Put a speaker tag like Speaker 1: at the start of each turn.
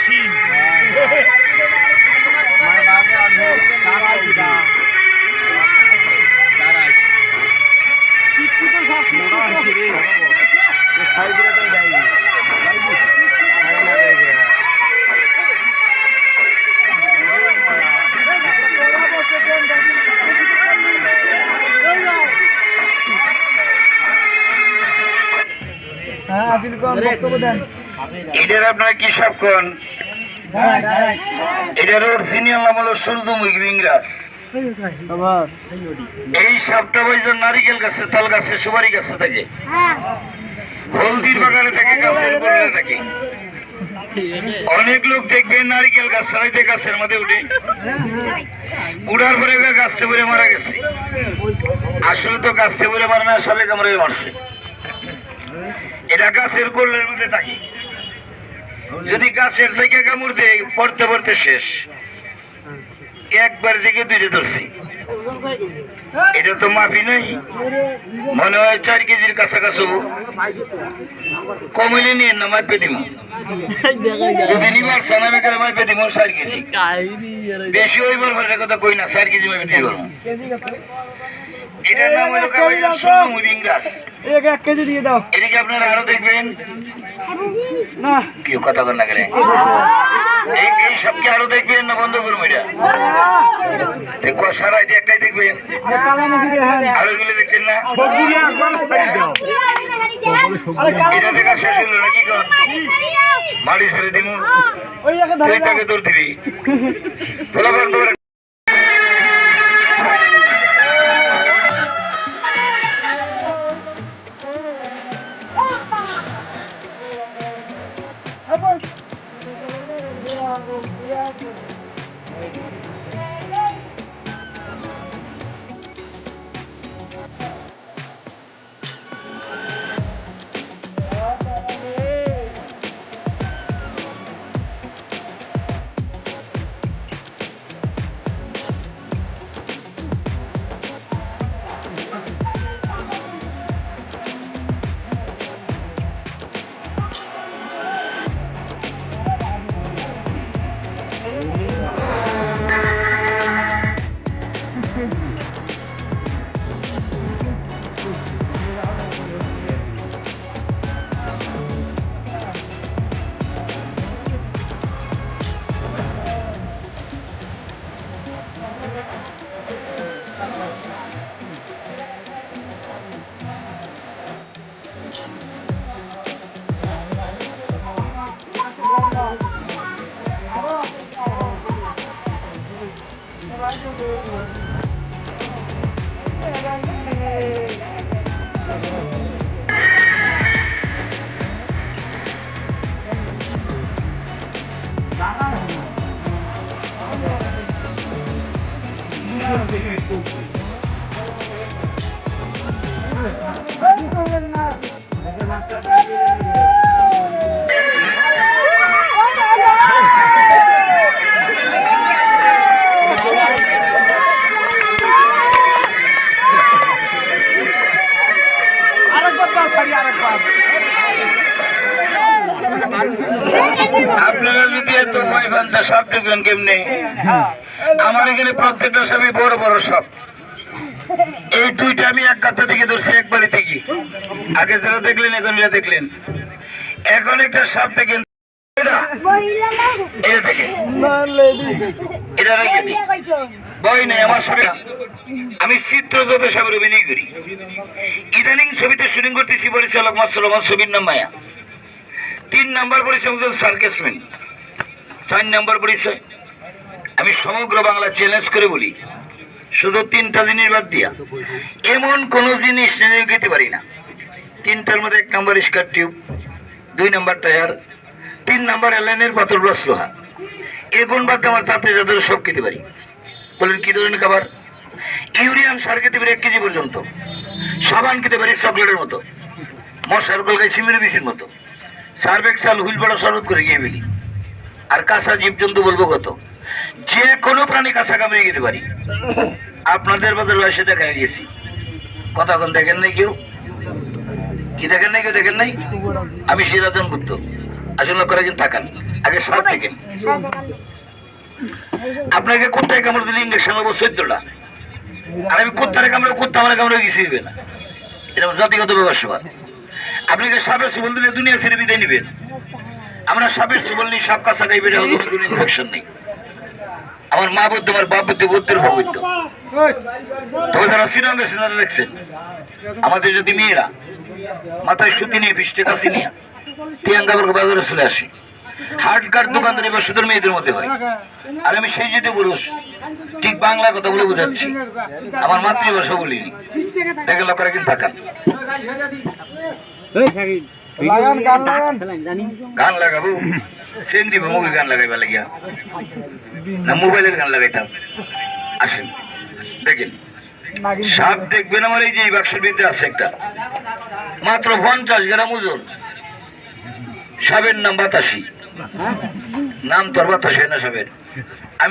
Speaker 1: Machine. শিক্ষিত সব হ্যাঁ আপিল কোন বক্তব্য দেন।
Speaker 2: এটার আপনারা কি সব কোন? এটার অরিজিনাল নাম হলো সূর্যমুখী ইংরাজ এই সাপটা বইজন নারিকেল গাছে, তাল গাছে, সুপারি গাছে থাকে। হলদির বাগানে থাকে, গাছের গোড়ায় থাকে। অনেক লোক দেখবেন নারিকেল গাছ ছাড়াইতে গাছের মধ্যে উঠে। উড়ার পরে গাছতে পরে মারা গেছে। আসলে তো গাছতে পরে মারে না সবে কামড়ে মারছে। এটা গাছের গোলের মধ্যে থাকে। যদি গাছের থেকে কামড় দেয়, পড়তে পড়তে শেষ। একবার দিকে দুইটা ধরছি। এটা তো মাফি নাই। মনে হয় চার কেজির কাছাকাছি কমলে নিয়ে না মাপে দিব যদি নিবার সানামে করে মাপে দিব চার কেজি। বেশি হইবার পরে কথা কই না, চার কেজি মাপে দিয়ে এটার নাম হলো কাবাইজান
Speaker 1: এক এক কেজি দিয়ে দাও।
Speaker 2: এদিকে আপনারা আরও দেখবেন।
Speaker 1: না।
Speaker 2: কেউ কথা কর না করে এই এই সবকে আরও দেখবেন না বন্ধ করব এটা? দেখো সারা যে একটাই দেখবেন।
Speaker 1: আরে হ্যাঁ।
Speaker 2: ওইগুলো দেখছেন না?
Speaker 1: সবগুলি একবার সাইড দাও। আরে
Speaker 2: এটা দেখা শেষ হলো নাকি কর? বাড়ি ছেড়ে দিমু।
Speaker 1: ওই
Speaker 2: তাকে তোর দিবি।
Speaker 1: Thank you. Thank
Speaker 2: you. যদি এত ভয় পান তা সব দেখবেন কেমনে? আমার এখানে প্রত্যেকটা সবই বড় বড় সব। এই দুইটা আমি এক কাতা থেকে ধরছি একবারে থেকে আগে যারা দেখলেন, এখন এরা দেখলেন। এখন একটা সাপ থেকে পরিচালক মাসুল আমার ছবির নাম মায়া। তিন নাম্বার পরিচয় একজন সার্কেসম্যান। চার নাম্বার পরিচয় আমি সমগ্র বাংলা চ্যালেঞ্জ করে বলি, শুধু তিনটা জিনিস বাদ দিয়া, এমন কোন জিনিস যেতে পারি না। তিনটার মধ্যে এক নম্বর স্কার টিউব, দুই নাম্বার টায়ার, তিন নাম্বার এলাইনের পাথর প্লাস লোহা। এগুন বাদ আমার তাতে যাদের সব খেতে পারি। বলেন, কি ধরনের খাবার? ইউরিয়ান সার খেতে পারি এক কেজি পর্যন্ত। সাবান খেতে পারি চকলেটের মতো। মশার কলকায় সিমের বিচির মতো। সার্ভেক সাল হুইল বড় শরৎ করে গিয়ে ফেলি। আর কাঁচা জীবজন্তু বলব কত? যে কোনো প্রাণী কাঁচা কামড়ে যেতে পারি। আপনাদের বাজার বয়সে দেখা গেছি। কথা এখন দেখেন নাই কেউ? কি দেখেন নাই কেউ? দেখেন নাই? আমি সিরাজন বুদ্ধ। আসলে লক্ষ্য রাখেন তাকান। আগে সব দেখেন। আপনাকে কোথায় কামড় দিলে ইঞ্জেকশন নেব চোদ্দটা। আর আমি কোথায় কামড়ে কোথা আমার কামড়ে গেছি দিবে না। এটা জাতিগত ব্যাপার সবার। আপনাকে সাপের সুবল দিলে দুনিয়া ছেড়ে বিদায় নিবেন? আমরা সাপের সুবল নিই সাপ কাছা গাইবে কোনো ইনফেকশন নেই। আমার মা বলতে আমার বাপ বলতে বৌদ্ধের ভবিত্য তবে তারা শ্রীরঙ্গের সিনারা দেখছেন আমাদের যদি মেয়েরা মাথায় সুতি নিয়ে পৃষ্ঠে কাছে নিয়ে করে বাজারে চলে আসে কার্ড দোকানদার এবার শুধু মেয়েদের মধ্যে হয়। আর আমি সেই যদি পুরুষ ঠিক বাংলা কথা বলে বোঝাচ্ছি আমার মাতৃভাষা বলিনি। দেখে লক্ষ্য রাখেন থাকান। গান লাগাবো। সেঙ্গি মুখে গান লাগাইবা লাগিয়া। না মোবাইলের গান লাগাইতাম। আসেন। দেখেন। সাপ দেখবেন আমার এই যে এই বাক্সের ভিতরে আছে একটা। মাত্র পঞ্চাশ গ্রাম ওজন। সাপের নাম বাতাসি। নাম তোর বাতাসি হয় না সাপের।